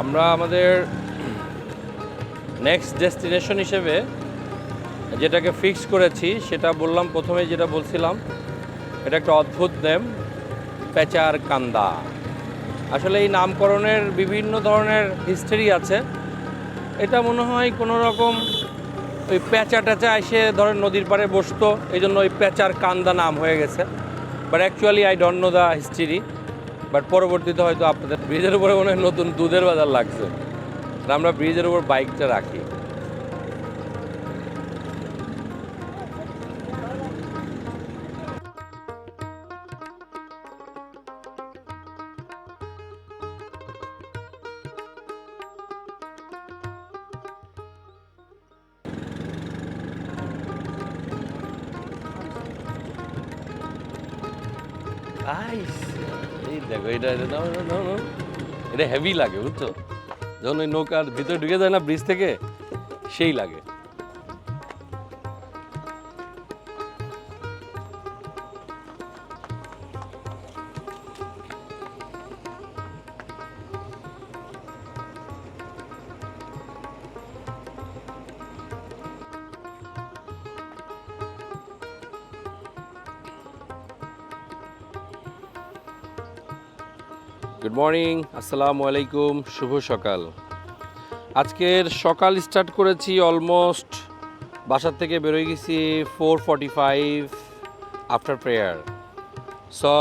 আমরা আমাদের next destination হিসেবে যেটাকে ফিক্স করেছি, সেটা বললাম প্রথমে যেটা বলছিলাম, এটা একটা অদ্ভুত নেম পেচার কান্দা আসলে এই নামকরণের বিভিন্ন ধরনের হিস্ট্রি আছে। এটা মনে হয় কোনো রকম ওই পেঁচা টেচা এসে ধরেন নদীর পাড়ে বসতো এই জন্য ওই পেঁচার কান্দা নাম হয়ে গেছে। But actually I don't know the history but পরবর্তীতে হয়তো আপনাদের ব্রিজের উপরে মনে হয় নতুন দুধের বাজার লাগছে। আমরা ব্রিজের উপর বাইকটা রাখি। আইস। দেখো, এটা। এটা হেভি লাগে, বুঝছ যখন ওই নৌকার ভিতরে ঢুকে যায় না ব্রিজ থেকে, সেই লাগে গুড মর্নিং আসসালামু আলাইকুম, শুভ সকাল। আজকের সকাল স্টার্ট করেছি অলমোস্ট বাসার থেকে বেরোয় গেছি four forty five after prayer so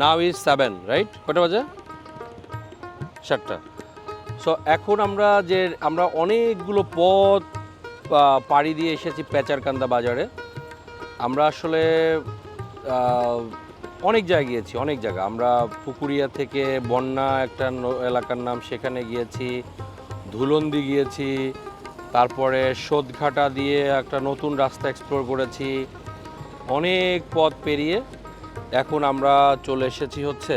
now is seven right কটা বাজে? সাতটা। সো এখন আমরা যে, আমরা অনেকগুলো পথ পাড়ি দিয়ে এসেছি পেচারকান্দা বাজারে। আমরা আসলে অনেক জায়গায় গিয়েছি, অনেক জায়গা। আমরা পুকুরিয়া থেকে বন্যা একটা এলাকার নাম সেখানে গিয়েছি, ধুলন্দি গিয়েছি, তারপরে সোদঘাটা দিয়ে একটা নতুন রাস্তা এক্সপ্লোর করেছি। অনেক পথ পেরিয়ে এখন আমরা চলে এসেছি হচ্ছে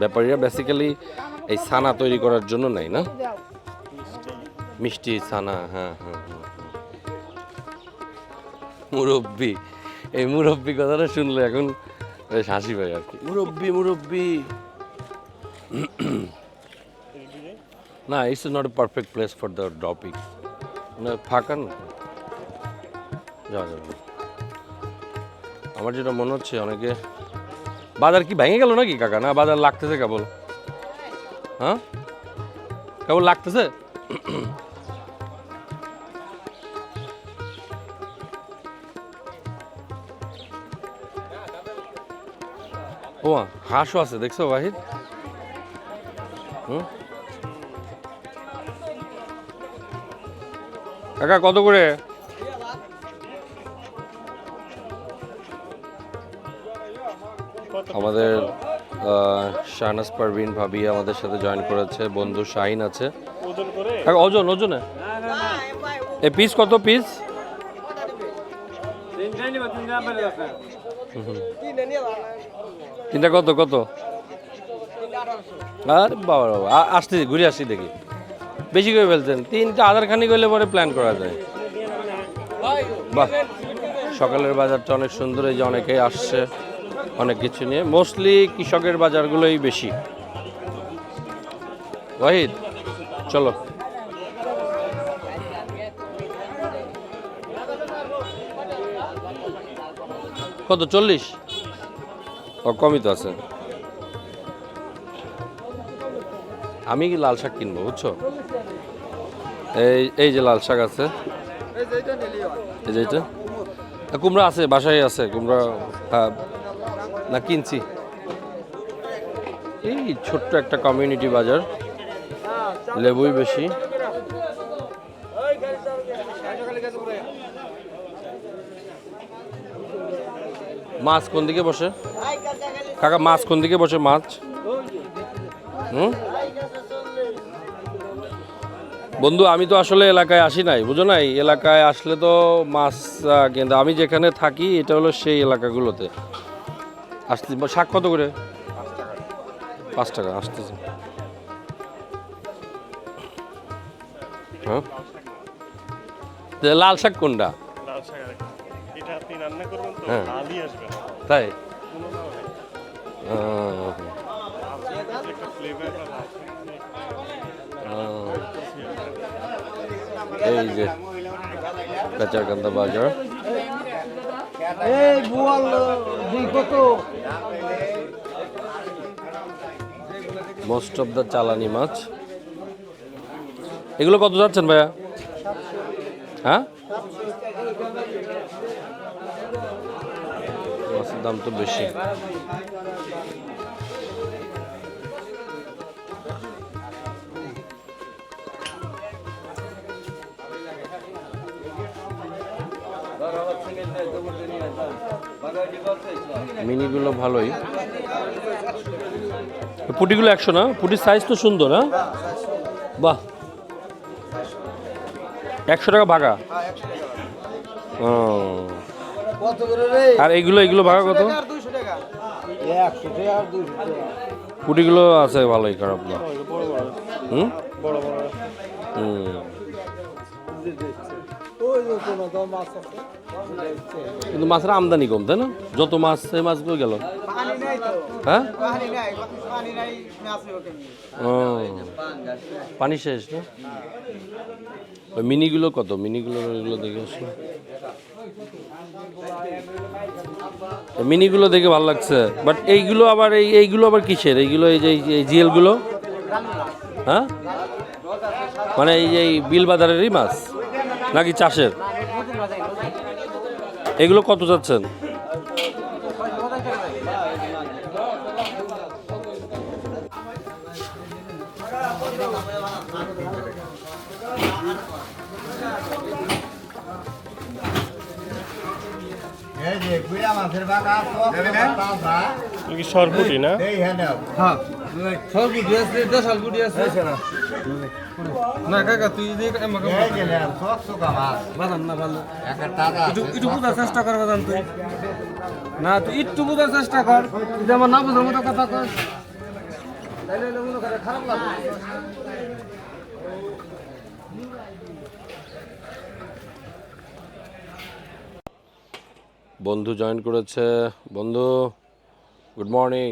ব্যাপারীরা বেসিক্যালি এই ছানা তৈরি করার জন্য নাই না? মিষ্টি ছানা হ্যাঁ হ্যাঁ হ্যাঁ। মুরব্বি। এই মুরব্বি কথাটা শুনলে এখন বেশ হাসি পাই আর কি। মুরব্বি মুরব্বি। না it's not a perfect place for the dropping না ফাঁকা না। যাওয়া যাবে না। আমার যেটা মনে হচ্ছে অনেকে বাজার কি ভেঙে গেল নাকি কাকা? না বাজার লাগতেছে কেবল? হ্যাঁ? কেবল লাগতেছে? ও হাঁসও আছে দেখছ বাহির? হুম? কাকা কত করে? আমাদের শাহনাজ পারভিন ভাবি আমাদের সাথে জয়েন করেছে বন্ধু শাহিন আছে। ওজন ওজনে এ পিস কত পিস তিনটা কত কত? আরে বাবা বাবা, আ- আসতেছি ঘুরে আসছি দেখি। বেশি করে ফেলছেন, তিনটা আধার খানি করলে পরে প্ল্যান করা যায়। বাহ, সকালের বাজারটা অনেক সুন্দর, এই যে অনেকেই আসছে, অনেক কিছু নিয়ে। মোস্টলি কৃষকের বাজারগুলোই বেশি। ওয়াহিদ, চলো। কত, চল্লিশ? ও, কমই তো আছে। আমি কি লাল শাক কিনবো, বুঝছ? এই এই যে লাল শাক আছে। এই যে এটা কুমড়া আছে, বাসায় আছে, কুমড়া হ্যাঁ। না, কিনছি। এই ছোট্ট একটা কমিউনিটি বাজার। লেবুই বেশি। মাছ কোন দিকে বসে? কাকা মাছ কোন দিকে বসে? মাছ? হুম? বন্ধু আমি তো আসলে এলাকায় আসি নাই বুঝো নাই? এলাকায় আসলে তো মাছ কিন্তু আমি যেখানে থাকি এটা হলো সেই এলাকাগুলোতে। আসতে শাক কত করে? পাঁচ টাকা আসতেছে। হ্যাঁ? লাল শাক কোনটা? হ্যাঁ। তাই? এই যে কাঁচারকান্দা বাজার এই বোয়াল দুই কত মোস্ট অফ দ্য চালানি মাছ। এগুলো কত যাচ্ছেন ভাইয়া? হ্যাঁ? মাছের দাম তো বেশি। মিনিগুলো ভালোই। পুটিগুলো একশো না? পুটির সাইজ তো সুন্দর হ্যাঁ? বাহ। একশো টাকা ভাগা। ও। আর এইগুলো এইগুলো ভাগা কত? পুটিগুলো আছে ভালোই, খারাপ না। হুম? হুম। কিন্তু মাছের আমদানি কম তাই না? যত মাছ সেই গেল। হ্যাঁ? মাছ ওকে ও। পানি শেষ না? ওই মিনিগুলো কত? মিনিগুলো এগুলো দেখে আসো। এই মিনিগুলো দেখে ভালো লাগছে। বাট এইগুলো আবার এই এইগুলো আবার কিসের? এইগুলো এই যে এই জিএলগুলো? হ্যাঁ? মানে এই যে বিল বাজারেরই মাছ? নাকি চাষের? এগুলো কত যাচ্ছেন? সরপুটি না? হ্যাঁ হ্যাঁ। আছে দেশালগুটি আছে। না, কাকা, তুই আমাকে বাদাম না ভালো। একটু বোঝার চেষ্টা কর বাদাম তুই। না, তুই একটু বোঝার চেষ্টা কর। তুই আমার না বোঝার মতো কথা কর বন্ধু জয়েন করেছে। বন্ধু গুড মর্নিং